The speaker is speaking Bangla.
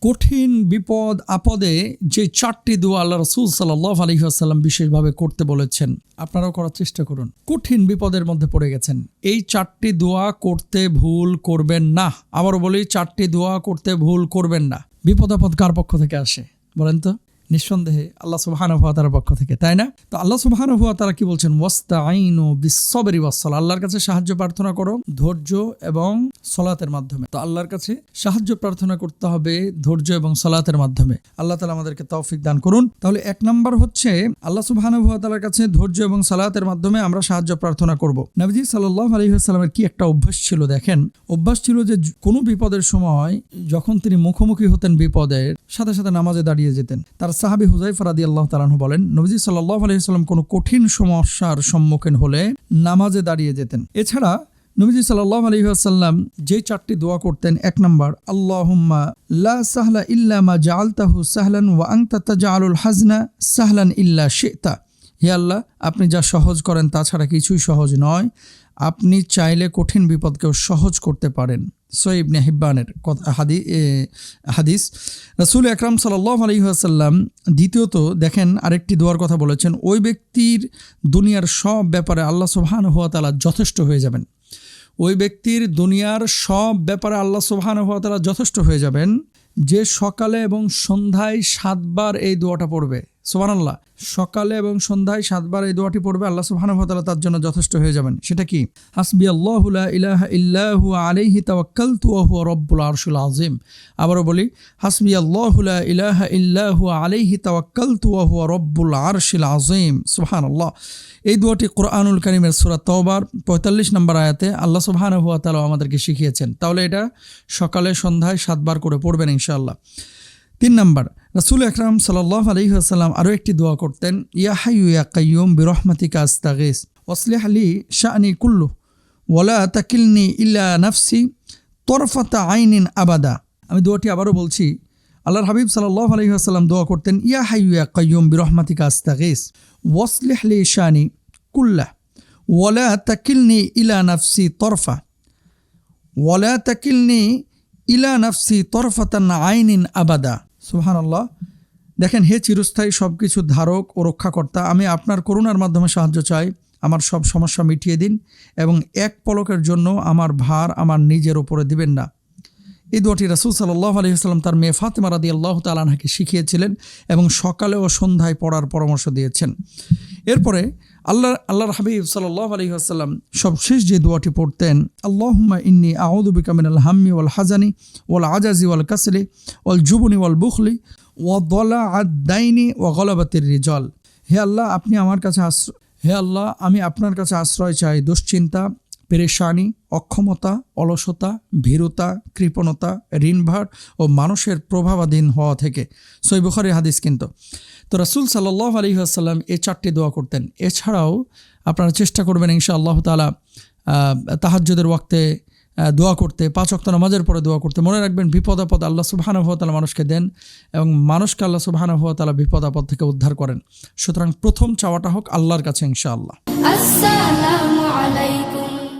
কঠিন বিপদ আপদে যে চারটি দোয়া আল্লাহ রসুল সাল্লাহ আলহিহাসাল্লাম বিশেষভাবে করতে বলেছেন, আপনারাও করার চেষ্টা করুন। কঠিন বিপদের মধ্যে পড়ে গেছেন। এই চারটি দোয়া করতে ভুল করবেন না। আবার বলি, চারটি দোয়া করতে ভুল করবেন না। বিপদ আপদ কার পক্ষ থেকে আসে? বলেন তো। নিঃসন্দেহে আল্লাহ সুবাহান হুয়া তার পক্ষ থেকে, তাই না? তো আল্লাহ সুবাহান হুয়া তারা কি বলছেন? ওয়াস্তা আইন ও বিশ্ববেরি ওয়াসাল আল্লাহর কাছে সাহায্য প্রার্থনা করো ধৈর্য এবং সলাতের মাধ্যমে। তো আল্লাহর কাছে সাহায্য প্রার্থনা করতে হবে ধৈর্য এবং সলাতের মাধ্যমে। আল্লাহ তালা আমাদেরকে তৌফিক দান করুন। তাহলে এক নম্বর হচ্ছে, আল্লাহ সুবাহান হুয়া তালার কাছে ধৈর্য এবং সালাতের মাধ্যমে আমরা সাহায্য প্রার্থনা করব। নবজি সাল্লাহ আলহিহাস্লামের কি একটা অভ্যাস ছিল দেখেন? অভ্যাস ছিল যে কোনো বিপদের সময় যখন তিনি মুখোমুখি হতেন বিপদের সাথে সাথে নামাজে দাঁড়িয়ে যেতেন। তার সাহাবি হুজাই ফরাদি আল্লাহ তালাহ বলেন, নবজি সাল্লাহ আলহিহাস্লাম কোনো কঠিন সমস্যার সম্মুখীন হলে নামাজে দাঁড়িয়ে যেতেন। এছাড়া নবীজি সাল্লাহ আলহিহাসাল্লাম যে চারটি দোয়া করতেন, এক নম্বর, আল্লাহুম্মা লা সাহলা ইল্লা মা জাআলতাহু সাহলান ওয়া আনতা তাজআলুল হাজনা সাহলান ইল্লা শিতা। হে আল্লাহ, আপনি যা সহজ করেন তাছাড়া কিছুই সহজ নয়। আপনি চাইলে কঠিন বিপদকেও সহজ করতে পারেন। সৈবনে হিব্বানের হাদি হাদিস। রাসুল আকরাম সাল্লাহ আলহিহাসাল্লাম দ্বিতীয়ত দেখেন আরেকটি দোয়ার কথা বলেছেন, ওই ব্যক্তির দুনিয়ার সব ব্যাপারে আল্লাহ সুবহান হুয়া তালা যথেষ্ট হয়ে যাবেন। ওই ব্যক্তির দুনিয়ার সব ব্যাপারে আল্লাহ সুবহান হুয়া তালা যথেষ্ট হয়ে যাবেন। যে সকালে এবং সন্ধ্যায় সাতবার এই দোয়াটা পড়বে। সুবহান আল্লাহ সকালে এবং সন্ধ্যায় সাতবার এই দোয়াটি পড়বে, আল্লাহ সুবহান হুয়া তার জন্য যথেষ্ট হয়ে যাবেন। সেটা কি? হাসবি আল্লাহ ইলাহা ইল্লাহু আলাইহি হুয়া রব্বুল আরশুল আযীম। আবারও বলি হাসবি আল্লাহ লা ইলাহা ইল্লাহু আলাইহি তাওয়াক্কালতু ওয়া হুয়া রব্বুল আরশিল আযীম। সুবহানাল্লাহ। এই দোয়াটি কোরআনুল করিমের সূরা তওবার, পঁয়তাল্লিশ নম্বর আয়াতে আল্লাহ তাআলা আমাদেরকে শিখিয়েছেন। তাহলে এটা সকালে সন্ধ্যায় সাতবার করে পড়বেন ইনশাআল্লাহ। তিন নম্বর রাসুল আকরাম সাল্লাহ আলহিহাসাল্লাম আরও একটি দোয়া করতেন, ইয়া হাইয়ু ইয়া কাইয়ুম বিরহমাতিকা আস্তাগিস ওসলিহ আলী শাহনি কুল্লু ওয়ালা তাকিলনি ইল্লা নাফসি তরফাতা আইনিন আবাদা। আমি দোয়াটি আবারও বলছি, আল্লাহর হাবিব সাল্লাহ আলহিহাসাল্লাম দোয়া করতেন, ইয়া হাইয়ু ইয়া কাইয়ুম বিরহমাতিকা আস্তাগিস, ওয়াসলিহ আলী শাহনি কুল্লা ওয়ালা তাকিলনি ইলা নাফসি তরফা ওয়ালা তাকিলনি ইলা নাফসি তরফাতান আইনিন আবাদা। সুহান আল্লাহ দেখেন, হে চিরস্থায়ী সব কিছু ধারক ও রক্ষাকর্তা, আমি আপনার করুণার মাধ্যমে সাহায্য চাই, আমার সব সমস্যা মিটিয়ে দিন এবং এক পলকের জন্য আমার ভার আমার নিজের ওপরে দিবেন না। এই দোয়াটি রাসুল সাল্লাহ আলহিহাস্লাম তার মেয়ে ফাতেমা রাদি আল্লাহ তালাহাকে শিখিয়েছিলেন এবং সকালে ও সন্ধ্যায় পড়ার পরামর্শ দিয়েছেন। এরপরে আল্লাহ, আল্লাহর হাবিব সাল্লাহ আলহি আসাল্লাম সবশেষ যে দোয়াটি পড়তেন আল্লাহমা ইন্নি আউদুবিকা মিনাল হাম্মি ওয়াল হাজানি ওয়াল আজাজি ওয়াল কাসলি ওয়াল জুবনি ওয়াল বুখলি ওয়া দলা আদাইনি ওয়া গলাবাতির রিজল। হে আল্লাহ, আপনি আমার কাছে আশ্রয় হে আল্লাহ, আমি আপনার কাছে আশ্রয় চাই, দুশ্চিন্তা পেরেশানি, অক্ষমতা, অলসতা, ভীরুতা, কৃপণতা, ঋণভার ও মানুষের প্রভাবাধীন হওয়া থেকে সৈবখরের হাদিস কিন্তু। তো রাসুল সাল্লাহ আলী এ চারটি দোয়া করতেন। এছাড়াও আপনারা চেষ্টা করবেন ইনশা আল্লাহ তালা তাহাজ্যদের ওয়াক্তে দোয়া করতে, পাঁচ অক্ত নামাজের পরে দোয়া করতে। মনে রাখবেন, বিপদ আপদ আল্লাহ সুবাহানুভতালা মানুষকে দেন এবং মানুষকে আল্লাহ সুবাহানুভতালা বিপদ আপদ থেকে উদ্ধার করেন। সুতরাং প্রথম চাওয়াটা হোক আল্লাহর কাছে ইনশাআল্লাহ।